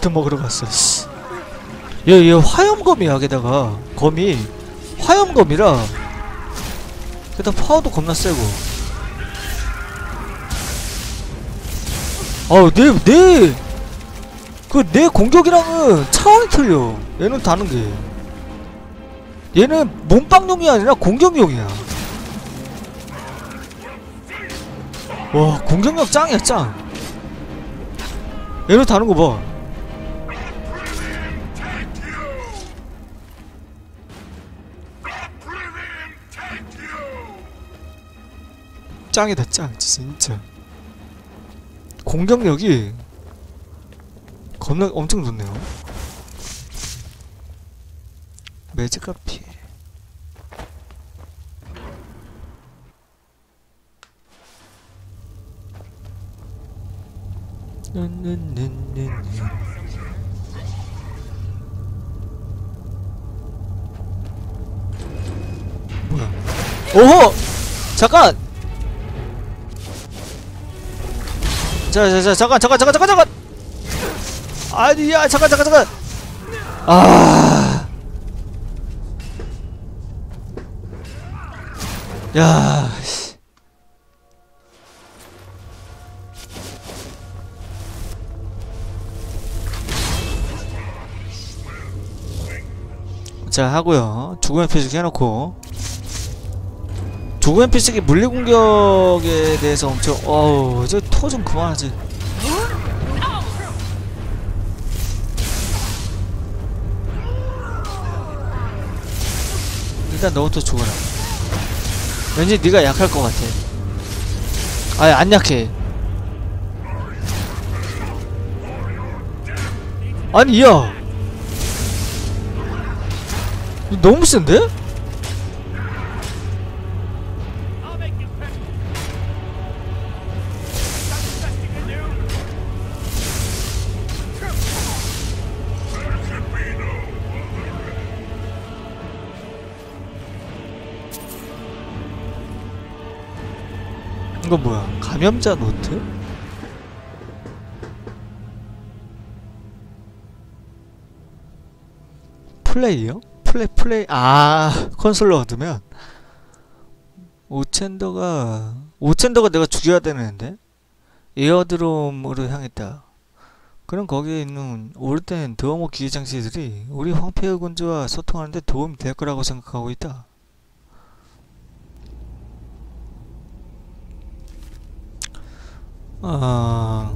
더 먹으러 갔어 씨. 얘, 얘 화염검이야 게다가 검이 화염검이라 게다가 파워도 겁나 세고. 어우 내 내 그 내 공격이랑은 차원이 틀려. 얘는 다른 게. 얘는 몸빵용이 아니라 공격용이야. 와 공격력 짱이야 짱. 얘는 다른 거 봐 짱이다 짱 진짜. 공격력이 겁나 엄청 좋네요. 는는는는 뭐야? 오호! 잠깐 자자자 잠깐 잠깐 잠깐 잠깐 잠깐 아니야 잠깐 잠깐 잠깐 아. 야. 씨. 자 하고요 죽음의 표식 해놓고 죽음의 표식이 물리 공격에 대해서 엄청 어우 저토 좀 그만하지. 일단 너부터 죽어라. 왠지 네가 약할 것 같아. 아니 안 약해. 아니 야! 너 너무 센데? 이거 뭐야? 감염자 노트? 플레이요? 플레이 플레이 아 콘솔로 얻으면 오첸더가 오첸더가 내가 죽여야 되는데 에어드롬으로 향했다. 그럼 거기에 있는 오래된 드어모 기계 장치들이 우리 황폐의 군주와 소통하는데 도움이 될 거라고 생각하고 있다. 아,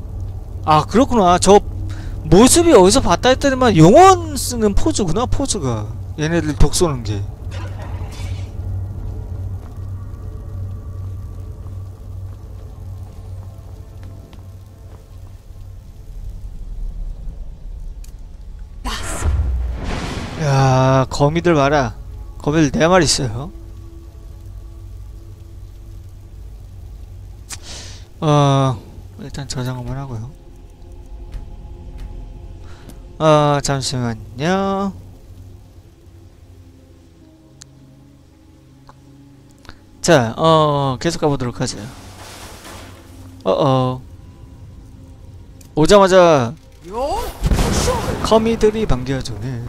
아 그렇구나. 저 모습이 어디서 봤다 했더니만 영원 쓰는 포즈구나 포즈가. 얘네들 독 쏘는 게. 야 거미들 봐라. 거미들 네 마리 있어요. 어 일단 저장 한번 하고요. 어 잠시만요. 자, 어 계속 가보도록 하죠. 어어 오자마자 커미들이 반겨주네.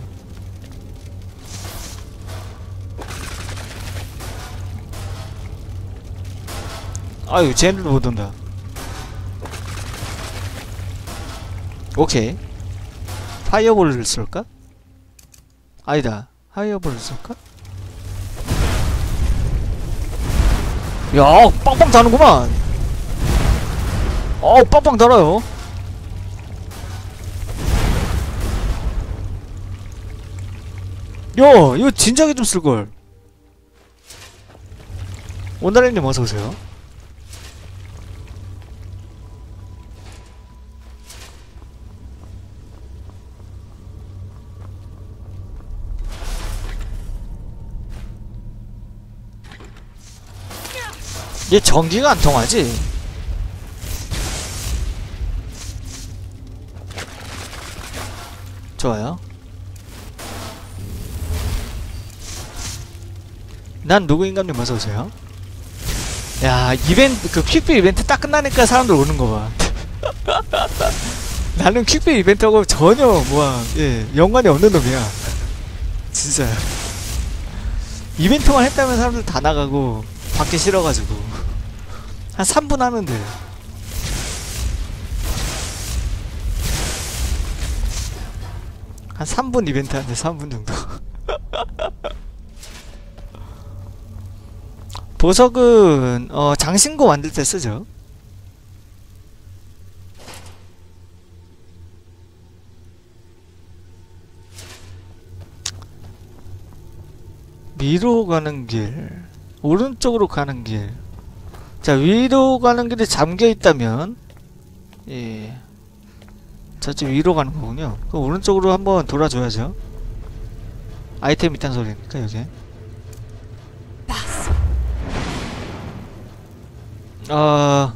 아유, 쟤네도 못 온다. 오케이. 파이어볼을 쏠까? 아니다. 파이어볼을 쏠까? 야, 빵빵 다는구만. 어, 빵빵 달아요. 야, 이거 진작에 좀 쓸걸. 원다리님 어서오세요. 얘 전기가 안 통하지? 좋아요. 난 누구인가님 어서오세요. 야, 이벤트, 그 퀵비 이벤트 딱 끝나니까 사람들 오는 거 봐. 나는 퀵비 이벤트하고 전혀 뭐야 예 연관이 없는 놈이야 진짜 이벤트만 했다면 사람들 다 나가고 받기 싫어가지고 한 3분 하는데 한 3분 이벤트 하는데 3분 정도. 보석은 어 장신구 만들 때 쓰죠. 위로 가는 길 오른쪽으로 가는 길 자 위로 가는 길이 잠겨 있다면 예. 저쪽 위로 가는 거군요. 그 오른쪽으로 한번 돌아줘야죠. 아이템 있단 소리니까 여기 아.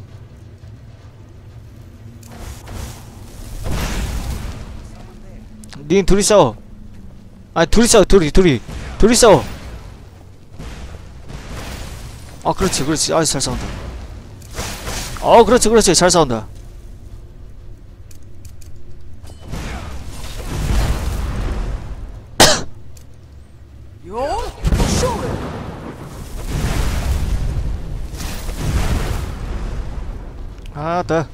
닌 둘이 싸워 아 둘이 싸워 둘이 둘이. 둘이 싸워 아 그렇지 그렇지. 아잘 싸운다. 어 그렇지 그렇지. 잘 싸운다. it. 아나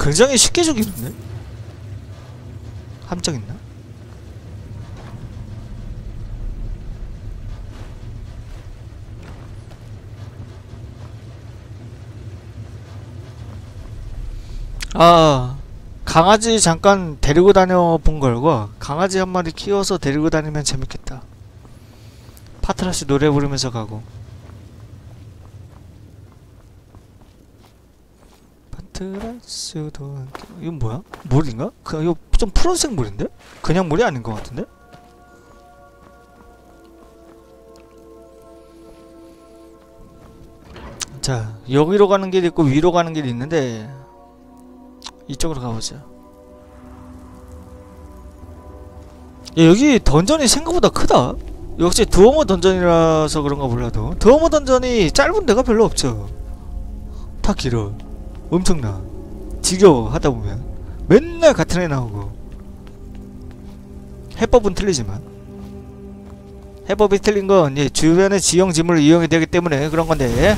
굉장히 쉽게 죽이는데? 함정 있나? 아 강아지 잠깐 데리고 다녀 본 걸과 강아지 한 마리 키워서 데리고 다니면 재밌겠다 파트라시 노래 부르면서 가고 파트라스도 이건 뭐야? 물인가? 그 이거 좀 푸른색 물인데? 그냥 물이 아닌 것 같은데? 자 여기로 가는 길이 있고 위로 가는 길이 있는데 이쪽으로 가보자. 야, 여기 던전이 생각보다 크다. 역시 두어머 던전이라서 그런가 몰라도. 두어머 던전이 짧은 데가 별로 없죠. 다 길어 엄청나. 지겨워 하다보면. 맨날 같은 애 나오고. 해법은 틀리지만. 해법이 틀린 건 예, 주변의 지형 지물을 이용해야 되기 때문에 그런 건데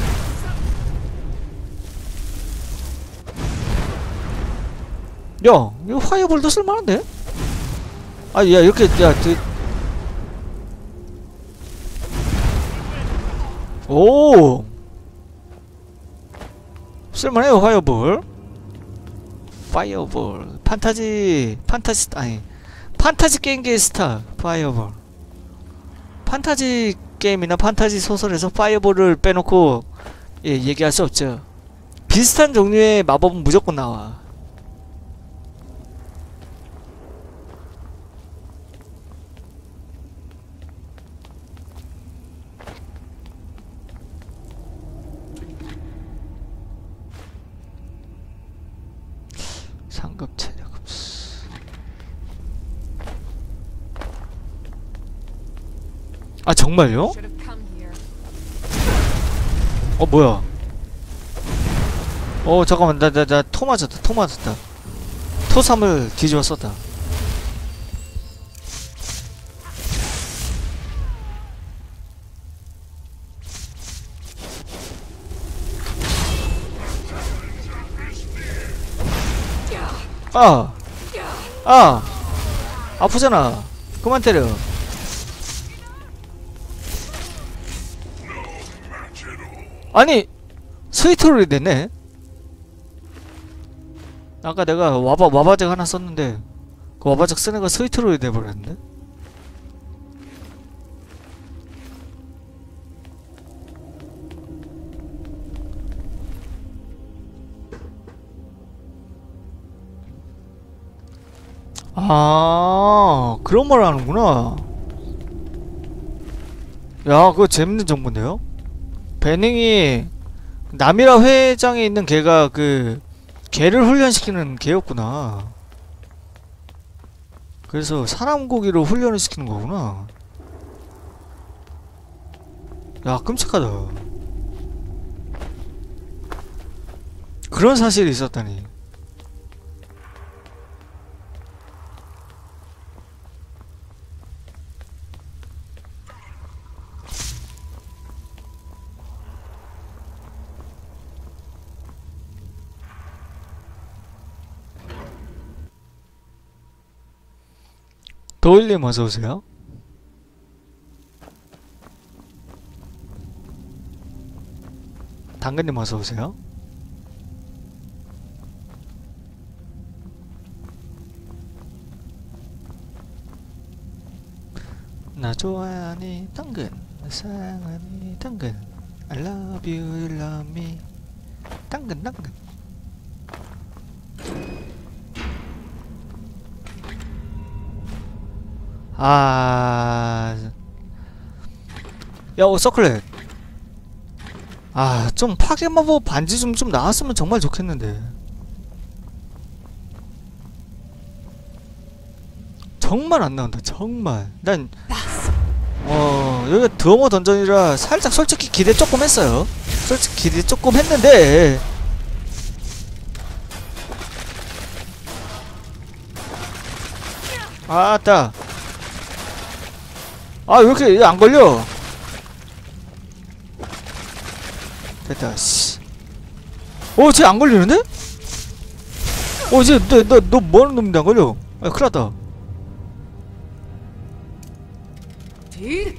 이거 화이어볼도 쓸만한데? 아, 야, 이렇게, 야, 그... 오! 쓸만해요, 화이어볼. 파이어볼. 판타지, 판타지, 아니, 판타지 게임계의 스타, 파이어볼. 판타지 게임이나 판타지 소설에서 파이어볼을 빼놓고, 예, 얘기할 수 없죠. 비슷한 종류의 마법은 무조건 나와. 상급 체력 흡수. 아 정말요? 어 뭐야? 어 잠깐만 나나나토 맞았다 토 맞았다 토삼을 뒤집어 썼다 아! 아! 아프잖아 그만 때려 아니 스위트롤이 됐네 아까 내가 와바 와바작 하나 썼는데 그 와바작 쓰는 거 스위트롤이 돼버렸는데 아 그런 말 하는구나. 야 그거 재밌는 정보인데요? 베닝이 남이라 회장에 있는 걔가 그 개를 훈련시키는 개였구나. 그래서 사람 고기로 훈련을 시키는 거구나. 야 끔찍하다. 그런 사실이 있었다니. 도일님 어서 오세요. 당근님 어서 오세요. 나 좋아하니 당근 나 사랑하니 당근 I love you you love me 당근 당근 아... 야, 오, 서클렛. 아, 좀 파괴마법 반지 좀, 좀 나왔으면 정말 좋겠는데. 정말 안 나온다, 정말. 난, 어, 여기가 드어머 던전이라 살짝 솔직히 기대 조금 했어요. 솔직히 기대 조금 했는데. 아따. 아, 왜 이렇게 안 걸려? 됐다, 씨. 어, 쟤 안 걸리는데? 어, 쟤, 너, 너, 너 뭐하는 놈인데 안 걸려? 아, 큰일 났다. 딜.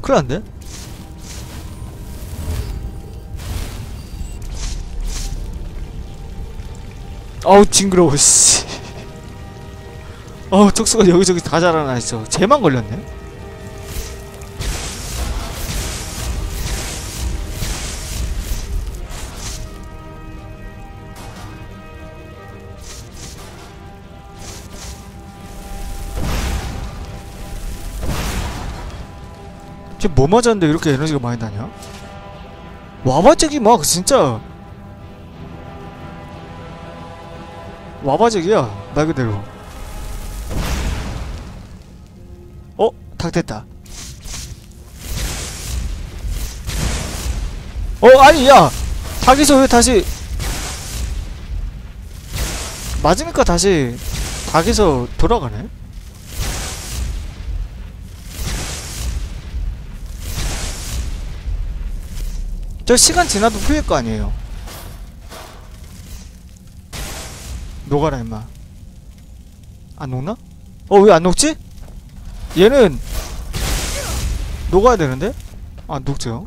큰일 났네? 아우, 징그러워, 씨. 어우, 촉수가 여기저기 다 자라나 있어. 쟤만 걸렸네? 쟤뭐 맞았는데 이렇게 에너지가 많이 나냐? 와바잭이 막 진짜 와바잭이야 말 그대로 어? 닭 됐다 어 아니 야 닭에서 왜 다시 맞으니까 다시 닭에서 돌아가네? 저 시간 지나도 풀릴 거 아니에요 녹아라 임마 안 녹나? 어 왜 안 녹지? 얘는 녹아야 되는데? 안 녹죠